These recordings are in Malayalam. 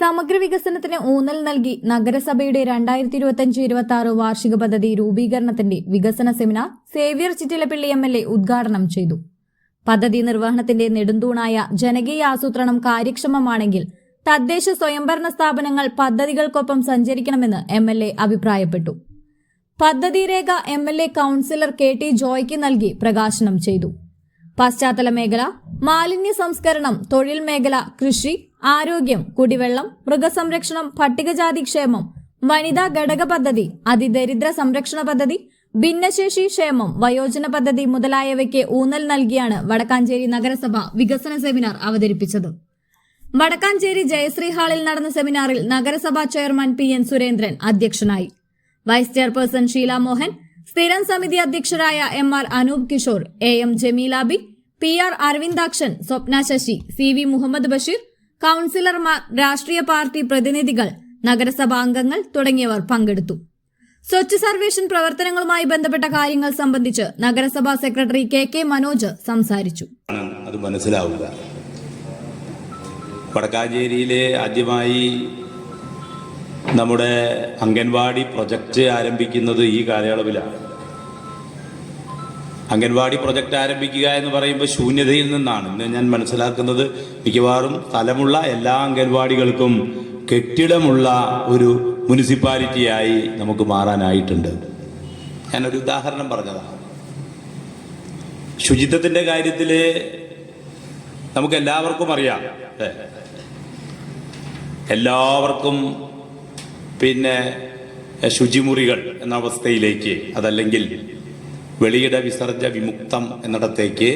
സമഗ്ര വികസനത്തിന് ഊന്നൽ നൽകി നഗരസഭയുടെ രണ്ടായിരത്തി ഇരുപത്തിയഞ്ച് ഇരുപത്തി ആറ് വാർഷിക പദ്ധതി രൂപീകരണത്തിന്റെ വികസന seminar Xavier Chittilappilly M L A ഉദ്ഘാടനം ചെയ്തു. പദ്ധതി നിർവഹണത്തിന്റെ നെടുന്തൂണായ ജനകീയ ആസൂത്രണം കാര്യക്ഷമമാണെങ്കിൽ തദ്ദേശ സ്വയംഭരണ സ്ഥാപനങ്ങൾ പദ്ധതികൾക്കൊപ്പം സഞ്ചരിക്കണമെന്ന് എം എൽ എ അഭിപ്രായപ്പെട്ടു. പദ്ധതി രേഖ M L A councillor K T ജോയ്ക്ക് നൽകി പ്രകാശനം ചെയ്തു. പശ്ചാത്തല മേഖല മാലിന്യ സംസ്കരണം തൊഴിൽ മേഖല കൃഷി ആരോഗ്യം കുടിവെള്ളം മൃഗസംരക്ഷണം പട്ടികജാതി ക്ഷേമം വനിതാ ഘടക പദ്ധതി അതിദരിദ്ര സംരക്ഷണ പദ്ധതി ഭിന്നശേഷി ക്ഷേമം വയോജന പദ്ധതി മുതലായവയ്ക്ക് ഊന്നൽ നൽകിയാണ് വടക്കാഞ്ചേരി നഗരസഭ വികസന സെമിനാർ അവതരിപ്പിച്ചത്. വടക്കാഞ്ചേരി ജയശ്രീ ഹാളിൽ നടന്ന സെമിനാറിൽ നഗരസഭാ ചെയർമാൻ പി എൻ സുരേന്ദ്രൻ അധ്യക്ഷനായി. വൈസ് ചെയർപേഴ്സൺ ഷീല മോഹൻ സ്ഥിരം സമിതി അധ്യക്ഷരായ M R Anoop Kishore A M Jameelabi P R Aravindakshan Swapna Sasi C V Muhammad Basheer കൌൺസിലർമാർ രാഷ്ട്രീയ പാർട്ടി പ്രതിനിധികൾ നഗരസഭാ അംഗങ്ങൾ തുടങ്ങിയവർ പങ്കെടുത്തു. സ്വച്ഛ് സർവേഷൻ പ്രവർത്തനങ്ങളുമായി ബന്ധപ്പെട്ട കാര്യങ്ങൾ സംബന്ധിച്ച് നഗരസഭാ സെക്രട്ടറി കെ കെ മനോജ് സംസാരിച്ചു. അത് മനസ്സിലാവുക. വടക്കാഞ്ചേരിയിലെ ആദ്യമായി നമ്മുടെ അംഗൻവാടി പ്രൊജക്റ്റ് ആരംഭിക്കുന്നത് ഈ കാലയളവിലാണ്. അംഗൻവാടി പ്രൊജക്റ്റ് ആരംഭിക്കുക എന്ന് പറയുമ്പോൾ ശൂന്യതയിൽ നിന്നാണ്. ഇന്ന് ഞാൻ മനസ്സിലാക്കുന്നത് മിക്കവാറും സ്ഥലമുള്ള എല്ലാ അംഗൻവാടികൾക്കും കെട്ടിടമുള്ള ഒരു മുനിസിപ്പാലിറ്റിയായി നമുക്ക് മാറാനായിട്ടുണ്ട്. ഞാനൊരു ഉദാഹരണം പറഞ്ഞതാണ് ശുചിത്വത്തിന്റെ കാര്യത്തിൽ നമുക്ക് എല്ലാവർക്കും അറിയാം എല്ലാവർക്കും പിന്നെ ശുചിമുറികൾ എന്ന അവസ്ഥയിലേക്ക് അതല്ലെങ്കിൽ വെളിയിട വിസർജ വിമുക്തം എന്നിടത്തേക്ക്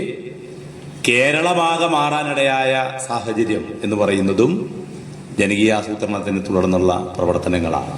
കേരളമാകെ മാറാനിടയായ സാഹചര്യം എന്ന് പറയുന്നതും ജനകീയ ആസൂത്രണത്തിനെ തുടർന്നുള്ള പ്രവർത്തനങ്ങളാണ്.